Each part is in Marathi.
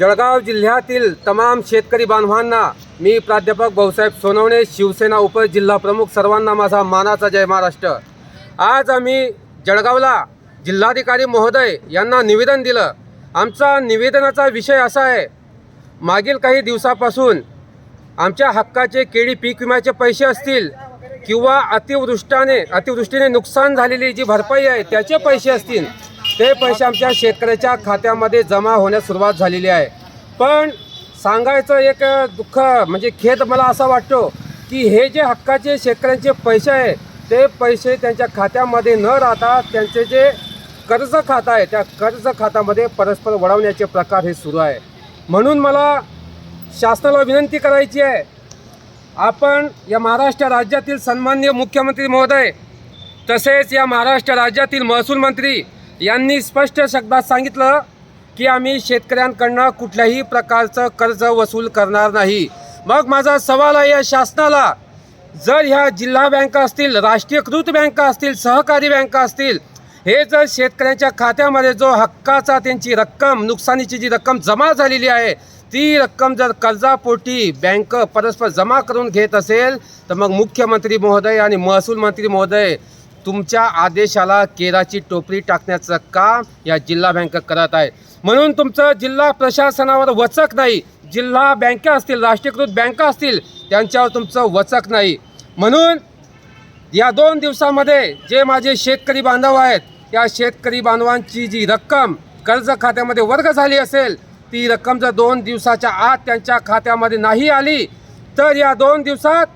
जळगाव जिल्ह्यातील तमाम शेतकरी बांधवांना मी प्राध्यापक भाऊसाहेब सोनवणे शिवसेना उपजिल्हा प्रमुख सर्वांना माझा मानाचा जय महाराष्ट्र. आज आम्ही जळगावला जिल्हाधिकारी महोदय यांना निवेदन दिलं. आमचा निवेदनाचा विषय असा आहे मागील काही दिवसापासून आमच्या हक्काचे केळी पीक विम्याचे पैसे असतील किंवा अतिवृष्टाने अतिवृष्टीने नुकसान झालेली जी भरपाई आहे त्याचे पैसे असतील ते पैसे आमच्या शेतकऱ्याच्या खात्यामध्ये जमा होण्यास सुरुवात झालेली आहे. पण सांगायचं एक दुःख म्हणजे खेद मला असा वाटतो की हे जे हक्काचे शेतकऱ्यांचे पैसे आहे ते पैसे त्यांच्या खात्यामध्ये न राहता त्यांचे जे कर्ज खातं आहे त्या कर्ज खात्यामध्ये परस्पर वळवण्याचे प्रकार हे सुरू आहे. म्हणून मला शासनाला विनंती करायची आहे आपण या महाराष्ट्र राज्यातील सन्मान्य मुख्यमंत्री महोदय तसेच या महाराष्ट्र राज्यातील महसूल मंत्री यांनी स्पष्ट शब्दात सांगितलं की आम्ही शेतकऱ्यांकडनं कुठल्याही प्रकारचं कर्ज वसूल करणार नाही. मग माझा सवाल आहे या शासनाला जर ह्या जिल्हा बँका असतील राष्ट्रीयकृत बँका असतील सहकारी बँका असतील हे जर शेतकऱ्यांच्या खात्यामध्ये जो हक्काचा त्यांची रक्कम नुकसानीची जी रक्कम जमा झालेली आहे ती रक्कम जर कर्जापोटी बँक परस्पर जमा करून घेत असेल तर मग मुख्यमंत्री महोदय आणि महसूल मंत्री महोदय तुमच्या आदेशाला केराची टोपली टाकण्याचं काम या जिल्हा बँका करत आहे. म्हणून तुमचं जिल्हा प्रशासनावर वचक नाही. जिल्हा बँका असतील राष्ट्रीयकृत बँका असतील त्यांच्यावर तुमचं वचक नाही. म्हणून या दोन दिवसामध्ये जे माझे शेतकरी बांधव आहेत या शेतकरी बांधवांची जी रक्कम कर्ज खात्यामध्ये वर्ग झाली असेल ती रक्कम जर दोन दिवसाच्या आत त्यांच्या खात्यामध्ये नाही आली तर या दोन दिवसात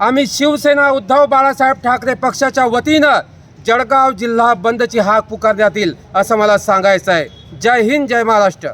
आम्ही शिवसेना उद्धव बाळासाहेब ठाकरे पक्षाच्या वतीनं जळगाव जिल्हा बंदची हाक पुकारण्यात येईल असं मला सांगायचं आहे. जय हिंद जय महाराष्ट्र.